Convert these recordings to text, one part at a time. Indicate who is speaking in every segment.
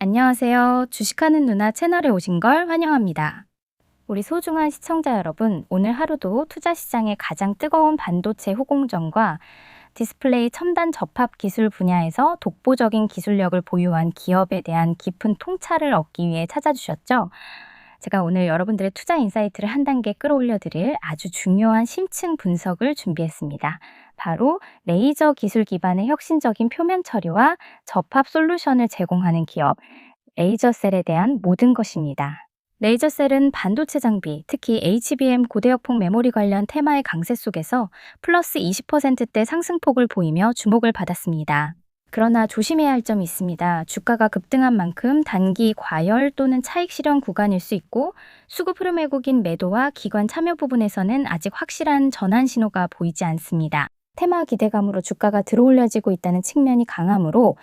Speaker 1: 안녕하세요. 주식하는 누나 채널에 오신 걸 환영합니다. 우리 소중한 시청자 여러분, 오늘 하루도 투자 시장의 가장 뜨거운 반도체 후공정과 디스플레이 첨단 접합 기술 분야에서 독보적인 기술력을 보유한 기업에 대한 깊은 통찰을 얻기 위해 찾아주셨죠? 제가 오늘 여러분들의 투자 인사이트를 한 단계 끌어올려 드릴 아주 중요한 심층 분석을 준비했습니다. 바로 레이저 기술 기반의 혁신적인 표면 처리와 접합 솔루션을 제공하는 기업 레이저셀에 대한 모든 것입니다. 레이저셀은 반도체 장비, 특히 HBM 고대역폭 메모리 관련 테마의 강세 속에서 플러스 20%대 상승폭을 보이며 주목을 받았습니다. 그러나 조심해야 할 점이 있습니다. 주가가 급등한 만큼 단기 과열 또는 차익 실현 구간일 수 있고 수급 흐름 왜곡인 매도와 기관 참여 부분에서는 아직 확실한 전환 신호가 보이지 않습니다. 테마 기대감으로 주가가 들어올려지고 있다는 측면이 강하므로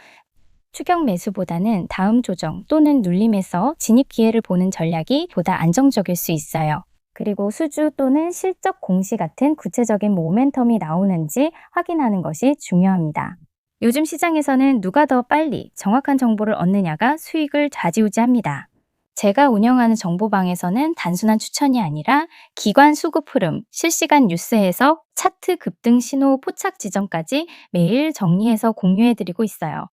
Speaker 1: 추격 매수보다는 다음 조정 또는 눌림에서 진입 기회를 보는 전략이 보다 안정적일 수 있어요. 그리고 수주 또는 실적 공시 같은 구체적인 모멘텀이 나오는지 확인하는 것이 중요합니다. 요즘 시장에서는 누가 더 빨리 정확한 정보를 얻느냐가 수익을 좌지우지합니다. 제가 운영하는 정보방에서는 단순한 추천이 아니라 기관 수급 흐름, 실시간 뉴스 해석, 차트 급등 신호 포착 지점까지 매일 정리해서 공유해드리고 있어요.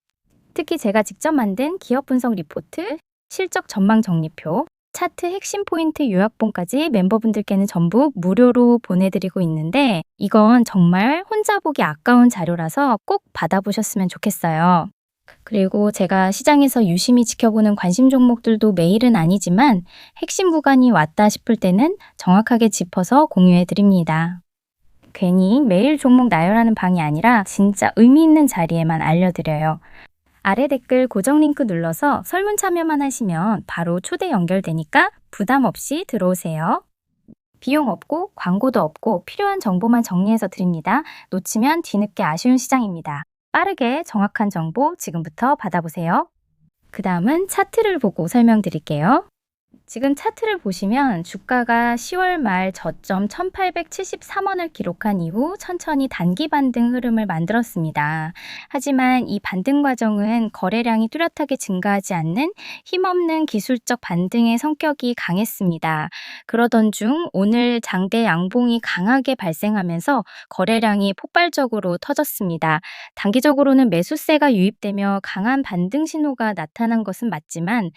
Speaker 1: 특히 제가 직접 만든 기업 분석 리포트, 실적 전망 정리표, 차트 핵심 포인트 요약본까지 멤버분들께는 전부 무료로 보내드리고 있는데 이건 정말 혼자 보기 아까운 자료라서 꼭 받아보셨으면 좋겠어요. 그리고 제가 시장에서 유심히 지켜보는 관심 종목들도 매일은 아니지만 핵심 구간이 왔다 싶을 때는 정확하게 짚어서 공유해 드립니다. 괜히 매일 종목 나열하는 방이 아니라 진짜 의미 있는 자리에만 알려드려요. 아래 댓글 고정 링크 눌러서 설문 참여만 하시면 바로 초대 연결되니까 부담 없이 들어오세요. 비용 없고 광고도 없고 필요한 정보만 정리해서 드립니다. 놓치면 뒤늦게 아쉬운 시장입니다. 빠르게 정확한 정보 지금부터 받아보세요. 그 다음은 차트를 보고 설명드릴게요. 지금 차트를 보시면 주가가 10월 말 저점 1873원을 기록한 이후 천천히 단기 반등 흐름을 만들었습니다. 하지만 이 반등 과정은 거래량이 뚜렷하게 증가하지 않는 힘없는 기술적 반등의 성격이 강했습니다. 그러던 중 오늘 장대 양봉이 강하게 발생하면서 거래량이 폭발적으로 터졌습니다. 단기적으로는 매수세가 유입되며 강한 반등 신호가 나타난 것은 맞지만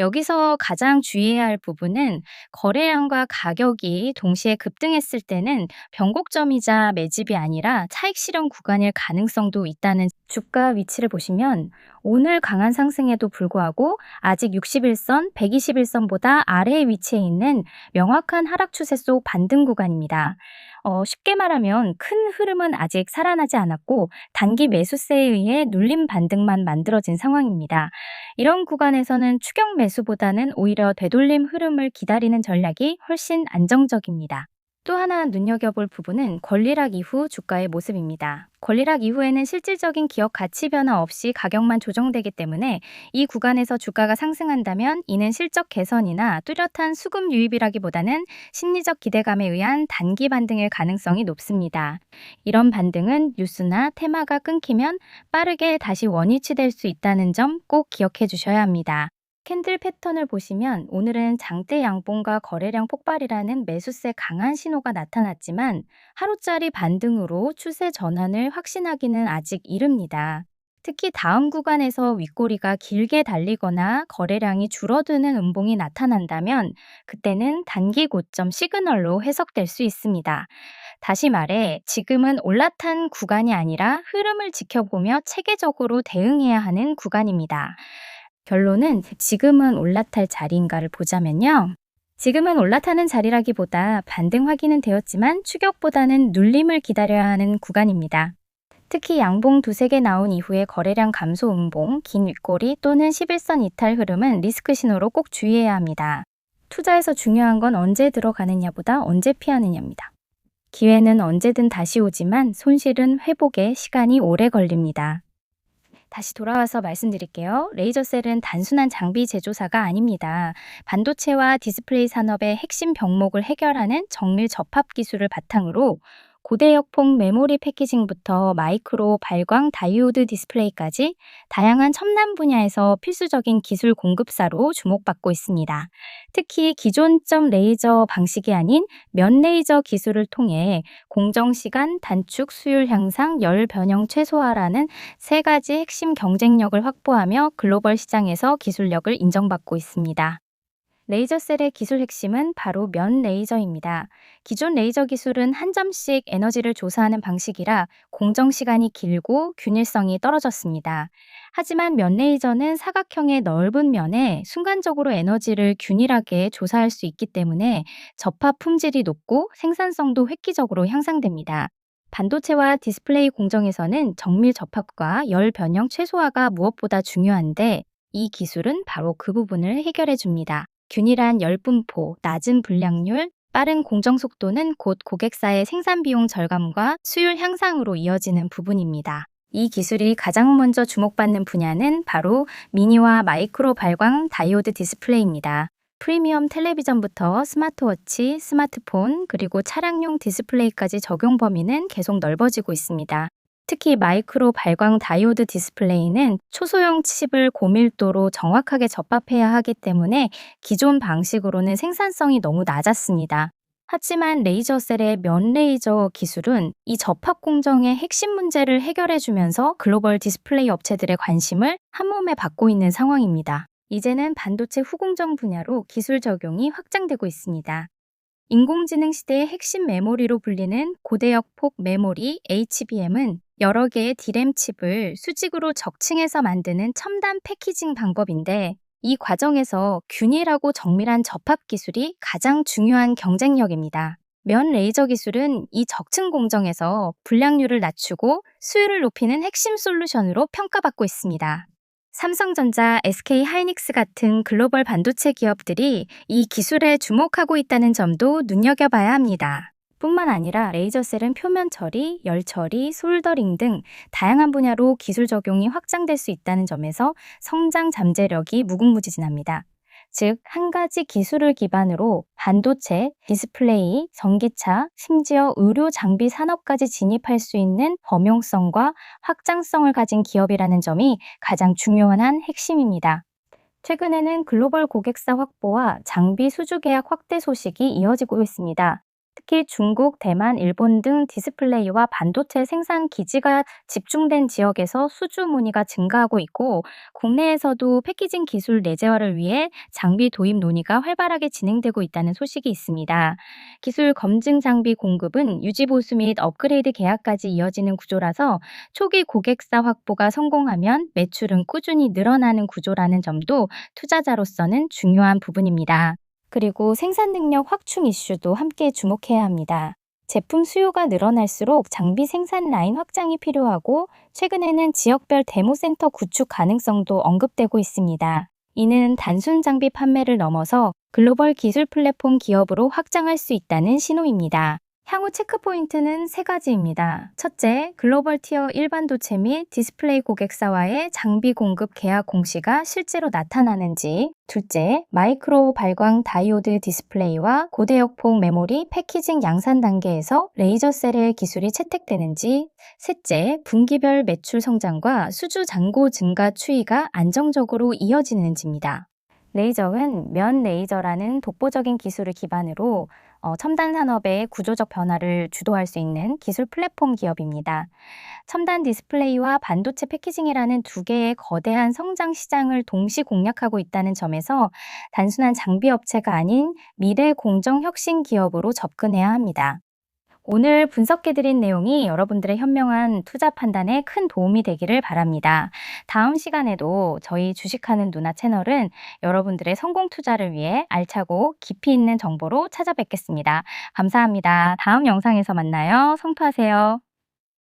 Speaker 1: 여기서 가장 주의 해야 할 부분은 거래량과 가격이 동시에 급등했을 때는 변곡점이자 매집이 아니라 차익 실현 구간일 가능성도 있다는 주가 위치를 보시면 오늘 강한 상승에도 불구하고 아직 61선, 121선보다 아래에 위치해 있는 명확한 하락 추세 속 반등 구간입니다. 어, 쉽게 말하면 큰 흐름은 아직 살아나지 않았고 단기 매수세에 의해 눌림 반등만 만들어진 상황입니다. 이런 구간에서는 추격 매수보다는 오히려 되돌림 흐름을 기다리는 전략이 훨씬 안정적입니다. 또 하나 눈여겨볼 부분은 권리락 이후 주가의 모습입니다. 권리락 이후에는 실질적인 기업 가치 변화 없이 가격만 조정되기 때문에 이 구간에서 주가가 상승한다면 이는 실적 개선이나 뚜렷한 수급 유입이라기보다는 심리적 기대감에 의한 단기 반등일 가능성이 높습니다. 이런 반등은 뉴스나 테마가 끊기면 빠르게 다시 원위치될 수 있다는 점 꼭 기억해 주셔야 합니다. 캔들 패턴을 보시면 오늘은 장대 양봉과 거래량 폭발이라는 매수세 강한 신호가 나타났지만 하루짜리 반등으로 추세 전환을 확신하기는 아직 이릅니다. 특히 다음 구간에서 윗꼬리가 길게 달리거나 거래량이 줄어드는 음봉이 나타난다면 그때는 단기 고점 시그널로 해석될 수 있습니다. 다시 말해 지금은 올라탄 구간이 아니라 흐름을 지켜보며 체계적으로 대응해야 하는 구간입니다. 결론은 지금은 올라탈 자리인가를 보자면요. 지금은 올라타는 자리라기보다 반등 확인은 되었지만 추격보다는 눌림을 기다려야 하는 구간입니다. 특히 양봉 두세 개 나온 이후에 거래량 감소 음봉, 긴 윗꼬리 또는 11선 이탈 흐름은 리스크 신호로 꼭 주의해야 합니다. 투자에서 중요한 건 언제 들어가느냐보다 언제 피하느냐입니다. 기회는 언제든 다시 오지만 손실은 회복에 시간이 오래 걸립니다. 다시 돌아와서 말씀드릴게요. 레이저셀은 단순한 장비 제조사가 아닙니다. 반도체와 디스플레이 산업의 핵심 병목을 해결하는 정밀 접합 기술을 바탕으로 고대역폭 메모리 패키징부터 마이크로 발광 다이오드 디스플레이까지 다양한 첨단 분야에서 필수적인 기술 공급사로 주목받고 있습니다. 특히 기존점 레이저 방식이 아닌 면 레이저 기술을 통해 공정 시간 단축, 수율 향상, 열 변형 최소화라는 세 가지 핵심 경쟁력을 확보하며 글로벌 시장에서 기술력을 인정받고 있습니다. 레이저셀의 기술 핵심은 바로 면 레이저입니다. 기존 레이저 기술은 한 점씩 에너지를 조사하는 방식이라 공정 시간이 길고 균일성이 떨어졌습니다. 하지만 면 레이저는 사각형의 넓은 면에 순간적으로 에너지를 균일하게 조사할 수 있기 때문에 접합 품질이 높고 생산성도 획기적으로 향상됩니다. 반도체와 디스플레이 공정에서는 정밀 접합과 열 변형 최소화가 무엇보다 중요한데 이 기술은 바로 그 부분을 해결해 줍니다. 균일한 열분포, 낮은 불량률, 빠른 공정 속도는 곧 고객사의 생산 비용 절감과 수율 향상으로 이어지는 부분입니다. 이 기술이 가장 먼저 주목받는 분야는 바로 미니와 마이크로 발광 다이오드 디스플레이입니다. 프리미엄 텔레비전부터 스마트워치, 스마트폰, 그리고 차량용 디스플레이까지 적용 범위는 계속 넓어지고 있습니다. 특히 마이크로 발광 다이오드 디스플레이는 초소형 칩을 고밀도로 정확하게 접합해야 하기 때문에 기존 방식으로는 생산성이 너무 낮았습니다. 하지만 레이저셀의 면 레이저 기술은 이 접합 공정의 핵심 문제를 해결해 주면서 글로벌 디스플레이 업체들의 관심을 한 몸에 받고 있는 상황입니다. 이제는 반도체 후공정 분야로 기술 적용이 확장되고 있습니다. 인공지능 시대의 핵심 메모리로 불리는 고대역 폭 메모리 HBM은 여러 개의 디램 칩을 수직으로 적층해서 만드는 첨단 패키징 방법인데 이 과정에서 균일하고 정밀한 접합 기술이 가장 중요한 경쟁력입니다. 면 레이저 기술은 이 적층 공정에서 불량률을 낮추고 수율을 높이는 핵심 솔루션으로 평가받고 있습니다. 삼성전자, SK 하이닉스 같은 글로벌 반도체 기업들이 이 기술에 주목하고 있다는 점도 눈여겨봐야 합니다. 뿐만 아니라 레이저셀은 표면 처리, 열 처리, 솔더링 등 다양한 분야로 기술 적용이 확장될 수 있다는 점에서 성장 잠재력이 무궁무진합니다. 즉, 한 가지 기술을 기반으로 반도체, 디스플레이, 전기차, 심지어 의료 장비 산업까지 진입할 수 있는 범용성과 확장성을 가진 기업이라는 점이 가장 중요한 한 핵심입니다. 최근에는 글로벌 고객사 확보와 장비 수주 계약 확대 소식이 이어지고 있습니다. 특히 중국, 대만, 일본 등 디스플레이와 반도체 생산 기지가 집중된 지역에서 수주 문의가 증가하고 있고 국내에서도 패키징 기술 내재화를 위해 장비 도입 논의가 활발하게 진행되고 있다는 소식이 있습니다. 기술 검증 장비 공급은 유지 보수 및 업그레이드 계약까지 이어지는 구조라서 초기 고객사 확보가 성공하면 매출은 꾸준히 늘어나는 구조라는 점도 투자자로서는 중요한 부분입니다. 그리고 생산 능력 확충 이슈도 함께 주목해야 합니다. 제품 수요가 늘어날수록 장비 생산 라인 확장이 필요하고 최근에는 지역별 데모센터 구축 가능성도 언급되고 있습니다. 이는 단순 장비 판매를 넘어서 글로벌 기술 플랫폼 기업으로 확장할 수 있다는 신호입니다. 향후 체크 포인트는 세 가지입니다. 첫째, 글로벌 티어 일반 도체 및 디스플레이 고객사와의 장비 공급 계약 공시가 실제로 나타나는지. 둘째, 마이크로 발광 다이오드 디스플레이와 고대 역폭 메모리 패키징 양산 단계에서 레이저 셀의 기술이 채택되는지. 셋째, 분기별 매출 성장과 수주 잔고 증가 추이가 안정적으로 이어지는지입니다. 레이저는 면 레이저라는 독보적인 기술을 기반으로 어, 첨단 산업의 구조적 변화를 주도할 수 있는 기술 플랫폼 기업입니다. 첨단 디스플레이와 반도체 패키징이라는 두 개의 거대한 성장 시장을 동시 공략하고 있다는 점에서 단순한 장비 업체가 아닌 미래 공정 혁신 기업으로 접근해야 합니다. 오늘 분석해드린 내용이 여러분들의 현명한 투자 판단에 큰 도움이 되기를 바랍니다. 다음 시간에도 저희 주식하는 누나 채널은 여러분들의 성공 투자를 위해 알차고 깊이 있는 정보로 찾아뵙겠습니다. 감사합니다. 다음 영상에서 만나요. 성투하세요.